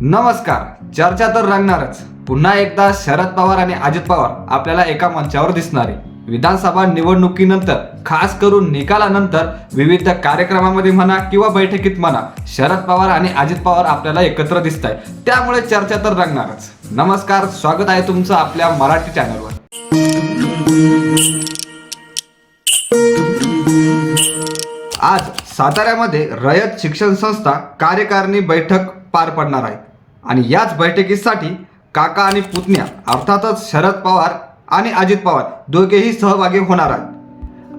नमस्कार. चर्चा तर रंगणारच. पुन्हा एकदा शरद पवार आणि अजित पवार आपल्याला एका मंचावर दिसणार. आहे विधानसभा निवडणुकीनंतर खास करून निकालानंतर विविध कार्यक्रमामध्ये म्हणा किंवा बैठकीत म्हणा शरद पवार आणि अजित पवार आपल्याला एकत्र दिसत आहे त्यामुळे चर्चा तर रंगणारच. नमस्कार. स्वागत आहे तुमचं आपल्या मराठी चॅनलवर. आज साताऱ्यामध्ये रयत शिक्षण संस्था कार्यकारिणी बैठक पार पडणार आहे. आणि याच बैठकीसाठी काका आणि पुतण्या अर्थातच शरद पवार आणि अजित पवार दोघेही सहभागी होणार आहेत.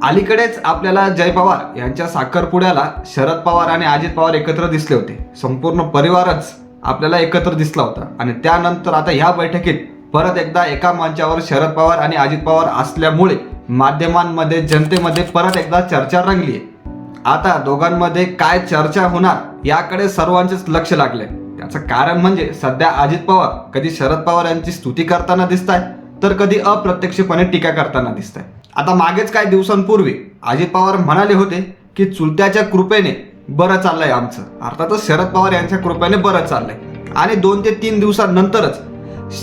अलीकडेच आपल्याला जय पवार यांच्या साखरपुड्याला शरद पवार आणि अजित पवार एकत्र दिसले होते. संपूर्ण परिवारच आपल्याला एकत्र दिसला होता. आणि त्यानंतर आता ह्या बैठकीत परत एकदा एका मंचावर शरद पवार आणि अजित पवार असल्यामुळे माध्यमांमध्ये जनतेमध्ये परत एकदा चर्चा रंगली आहे आता दोघांमध्ये काय चर्चा होणार याकडे सर्वांचेच लक्ष लागले त्याचं कारण म्हणजे सध्या अजित पवार कधी शरद पवार यांची स्तुती करताना दिसत आहे तर कधी अप्रत्यक्षपणे टीका करताना दिसत आहे आता मागेच काही दिवसांपूर्वी अजित पवार म्हणाले होते की चुलत्याच्या कृपेने बरं चाललंय आमचं. अर्थातच शरद पवार यांच्या कृपेने बरं चाललंय. आणि दोन ते तीन दिवसांनंतरच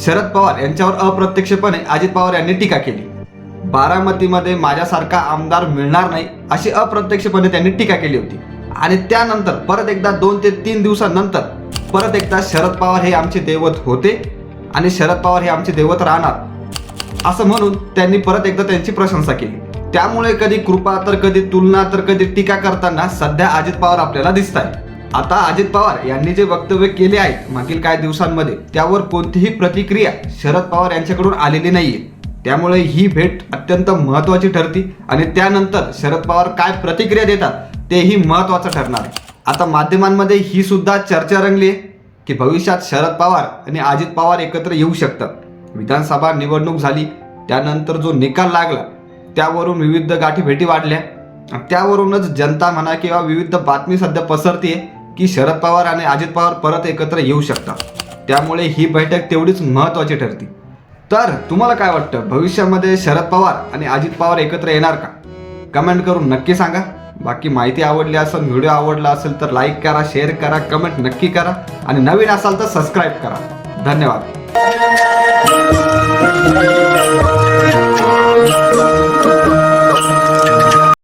शरद पवार यांच्यावर अप्रत्यक्षपणे अजित पवार यांनी टीका केली. बारामतीमध्ये माझ्यासारखा आमदार मिळणार नाही अशी अप्रत्यक्षपणे त्यांनी टीका केली होती. आणि त्यानंतर परत एकदा दोन ते तीन दिवसांनंतर परत एकदा शरद पवार हे आमचे दैवत होते आणि शरद पवार हे आमचे दैवत राहणार. असं म्हणून त्यांनी परत एकदा त्यांची प्रशंसा केली. त्यामुळे कधी कृपा तर कधी तुलना तर कधी टीका करताना सध्या अजित पवार आपल्याला दिसत आहे आता अजित पवार यांनी जे वक्तव्य केले आहेत मागील काही दिवसांमध्ये त्यावर कोणतीही प्रतिक्रिया शरद पवार यांच्याकडून आलेली नाहीये. त्यामुळे ही भेट अत्यंत महत्वाची ठरती आणि त्यानंतर शरद पवार काय प्रतिक्रिया देतात तेही महत्वाचं ठरणार आहे. आता माध्यमांमध्ये ही सुद्धा चर्चा रंगली आहे की भविष्यात शरद पवार आणि अजित पवार एकत्र येऊ शकतात. विधानसभा निवडणूक झाली त्यानंतर जो निकाल लागला त्यावरून विविध गाठी भेटी वाढल्या. आणि त्यावरूनच जनता म्हणा किंवा विविध बातमी सध्या पसरते की शरद पवार आणि अजित पवार परत एकत्र येऊ शकतात. त्यामुळे ही बैठक तेवढीच महत्वाची ठरती. तर तुम्हाला काय वाटतं? भविष्यामध्ये शरद पवार आणि अजित पवार एकत्र येणार का? कमेंट करून नक्की सांगा. बाकी माहिती आवडली असेल व्हिडिओ आवडला असेल तर लाईक करा शेअर करा कमेंट नक्की करा. आणि नवीन असाल तर सबस्क्राईब करा. धन्यवाद.